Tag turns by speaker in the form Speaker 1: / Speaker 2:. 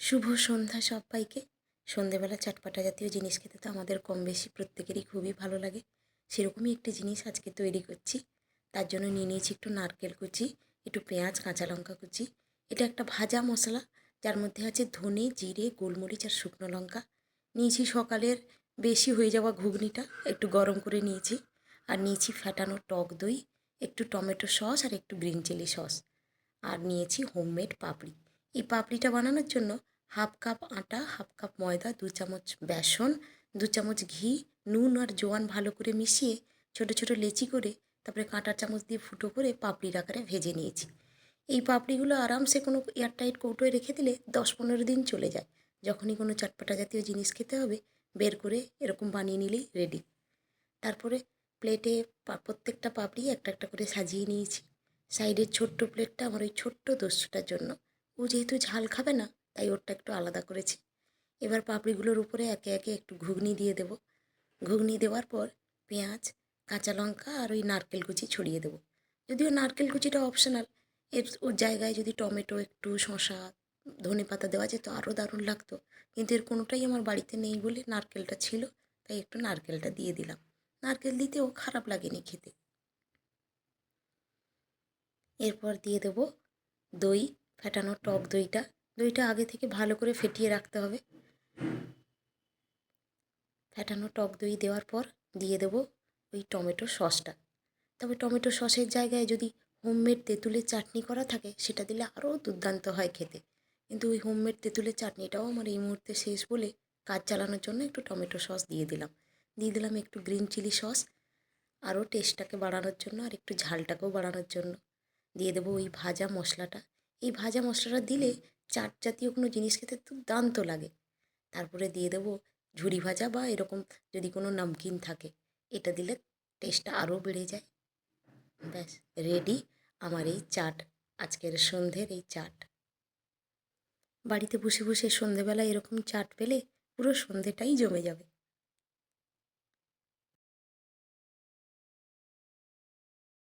Speaker 1: শুভ সন্ধ্যা সবাইকে। সন্ধেবেলা চটপাটা জাতীয় জিনিস খেতে তো আমাদের কম বেশি প্রত্যেকেরই খুবই ভালো লাগে। সেরকমই একটি জিনিস আজকে তৈরি করছি। তার জন্য নিয়ে নিয়েছি একটু নারকেল কুচি, একটু পেঁয়াজ, কাঁচা লঙ্কা কুচি। এটা একটা ভাজা মশলা, যার মধ্যে আছে ধনে, জিরে, গোলমরিচ আর শুকনো লঙ্কা। নিয়েছি সকালের বেশি হয়ে যাওয়া ঘুগনিটা, একটু গরম করে নিয়েছি। আর নিয়েছি ফ্যাটানো টক দই, একটু টমেটো সস আর একটু গ্রিন চিলি সস। আর নিয়েছি হোমমেড পাপড়ি। এই পাপড়িটা বানানোর জন্য হাফ কাপ আটা, হাফ কাপ ময়দা, দু চামচ বেসন, দু চামচ ঘি, নুন আর জোয়ান ভালো করে মিশিয়ে ছোট ছোট লেচি করে তারপরে কাঁটার চামচ দিয়ে ফুটো করে পাপড়ির আকারে ভেজে নিয়েছি। এই পাপড়িগুলো আরামসে কোনো এয়ারটাইট কৌটোয় রেখে দিলে দশ পনেরো দিন চলে যায়। যখনই কোনো চটপটা জাতীয় জিনিস খেতে হবে, বের করে এরকম বানিয়ে নিলেই রেডি তারপরে প্লেটে প্রত্যেকটা পাপড়ি একটা একটা করে সাজিয়ে নিয়েছি। সাইডের ছোট্ট প্লেটটা আমার ওই ছোট্ট দস্যুটার জন্য। ও যেহেতু ঝাল খাবে না, তাই ওরটা একটু আলাদা করেছি। এবার পাপড়িগুলোর উপরে একে একে একটু ঘুগনি দিয়ে দেবো। ঘুগনি দেওয়ার পর পেঁয়াজ, কাঁচা লঙ্কা আর ওই নারকেল কুচি ছড়িয়ে দেবো। যদিও নারকেল কুচিটা অপশনাল এর ওর জায়গায় যদি টমেটো, একটু শশা ধনে পাতা দেওয়া যেত আরও দারুণ লাগতো। কিন্তু এর কোনোটাই আমার বাড়িতে নেই বলে নারকেলটা ছিল, তাই একটু নারকেলটা দিয়ে দিলাম। নারকেল দিতে ও খারাপ লাগেনি খেতে। এরপর দিয়ে দেবো দই ফেটানো টক দইটা। দইটা আগে থেকে ভালো করে ফেটিয়ে রাখতে হবে। ফেটানো টক দই দেওয়ার পর দিয়ে দেবো ওই টমেটো সসটা। তবে টমেটো সসের জায়গায় যদি হোমমেড তেঁতুলের চাটনি করা থাকে, সেটা দিলে আরও দুর্দান্ত হয় খেতে। কিন্তু ওই হোমমেড তেঁতুলের চাটনিটাও আমার এই মুহূর্তে শেষ বলে কাজ চালানোর জন্য একটু টমেটো সস দিয়ে দিলাম। দিয়ে দিলাম একটু গ্রিন চিলি সস আরও টেস্টটাকে বাড়ানোর জন্য আর একটু ঝালটাকেও বাড়ানোর জন্য। দিয়ে দেবো ওই ভাজা মশলাটা। এই ভাজা মশলাটা দিলে চাট জাতীয় কোনো জিনিস খেতে দুর্দান্ত লাগে। তারপরে দিয়ে দেবো ঝুরি ভাজা বা এরকম যদি কোনো নামকিন থাকে, এটা দিলে টেস্টটা আরও বেড়ে যায়। ব্যাস রেডি আমার এই চাট, আজকের সন্ধ্যের এই চাট। বাড়িতে বসে বসে সন্ধেবেলা এরকম চাট পেলে পুরো সন্ধেটাই জমে যাবে।